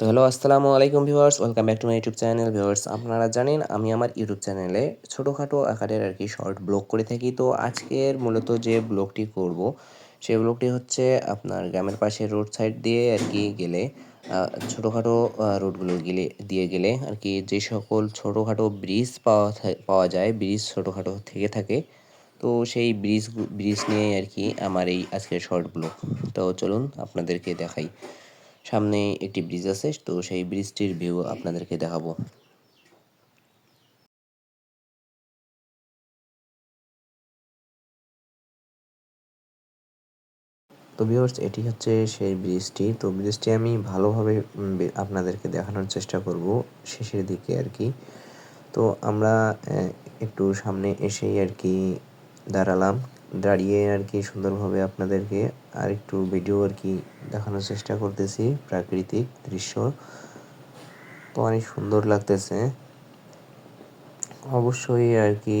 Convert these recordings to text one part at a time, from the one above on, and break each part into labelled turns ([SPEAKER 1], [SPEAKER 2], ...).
[SPEAKER 1] তো হ্যালো, আসসালামু আলাইকুম viewers, welcome back to my YouTube channel. Viewers, আপনারা জানেন, আমি আমার ইউটিউব চ্যানেলে ছোটোখাটো আকারের আর কি শর্ট ব্লগ করে থাকি। তো আজকের মূলত যে ব্লগটি করব সেই ব্লগটি হচ্ছে আপনার গ্রামের পাশে রোড সাইড দিয়ে আর কি গেলে ছোটোখাটো রোডগুলো গেলে, দিয়ে গেলে আর কি যে সকল ছোটোখাটো ব্রিজ পাওয়া পাওয়া যায় ব্রিজ ছোটোখাটো থেকে থাকে। তো সেই ব্রিজ ব্রিজ নিয়েই আর কি আমার এই আজকের শর্ট ব্লগ। তো চলুন, আপনাদেরকে দেখাই। সামনে একটি ব্রিজ আছে, তো সেই ব্রিজটির ভিউ আপনাদেরকে দেখাবো। তো ভিউয়ার্স এটি হচ্ছে সেই ব্রিজটি তো ব্রিজটি আমি ভালোভাবে আপনাদেরকে দেখানোর চেষ্টা করব শেষের দিকে আর কি। তো আমরা একটু সামনে এসেই আর কি দাঁড়ালাম। দাঁড়িয়ে আর কি সুন্দরভাবে আপনাদেরকে আর একটু ভিডিও আর কি দেখানোর চেষ্টা করতেছি, প্রাকৃতিক দৃশ্য। তো অনেক সুন্দর লাগতেছে। অবশ্যই আর কি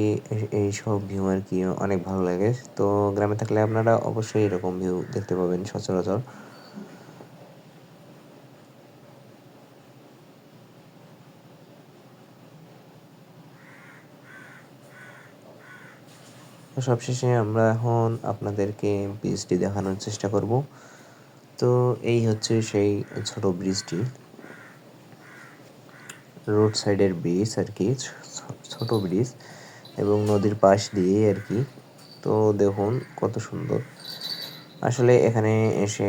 [SPEAKER 1] এই সব ভিউ আর কি অনেক ভালো লাগে। তো গ্রামে থাকলে আপনারা অবশ্যই এরকম ভিউ দেখতে পাবেন সচরাচর। সবশেষে আমরা এখন আপনাদেরকে ব্রিজটি দেখানোর চেষ্টা করব। তো এই হচ্ছে সেই ছোট ব্রিজটি রোড সাইডের ব্রিজ আর কি ছোট ব্রিজ এবং নদীর পাশ দিয়ে আর কি। তো দেখুন কত সুন্দর। আসলে এখানে এসে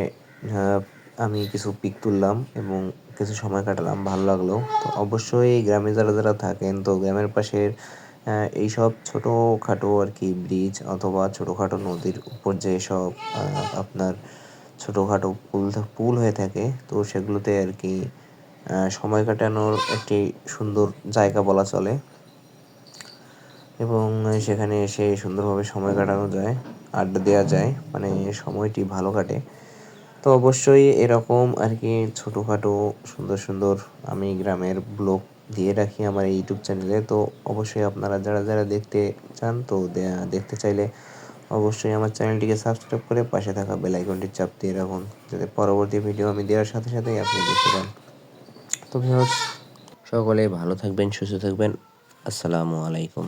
[SPEAKER 1] আমি কিছু পিক তুললাম এবং কিছু সময় কাটালাম, ভালো লাগল। তো অবশ্যই গ্রামে যারা যারা থাকেন, তো গ্রামের পাশের এইসব ছোটোখাটো আর কি ব্রিজ অথবা ছোটোখাটো নদীর উপর যে সব আপনার ছোটোখাটো পুল পুল হয়ে থাকে, তো সেগুলোতে আর কি সময় কাটানোর একটি সুন্দর জায়গা বলা চলে। এবং সেখানে এসে সুন্দরভাবে সময় কাটানো যায়, আড্ডা দেওয়া যায় মানে সময়টি ভালো কাটে। তো অবশ্যই এরকম আর কি ছোটোখাটো সুন্দর সুন্দর আমি গ্রামের ব্লগ দিয়ে রাখি আমার এই ইউটিউব চ্যানেলে তো অবশ্যই আপনারা যারা যারা দেখতে চান, তো দেখতে চাইলে অবশ্যই আমার চ্যানেলটিকে সাবস্ক্রাইব করে পাশে থাকা বেল আইকনটি চাপ দিয়ে রাখুন, যাতে পরবর্তী ভিডিও আমি দেওয়ার সাথে সাথেই আপনি দেখতে পান। তো সকলে ভালো থাকবেন, সুস্থ থাকবেন। আসসালামু আলাইকুম।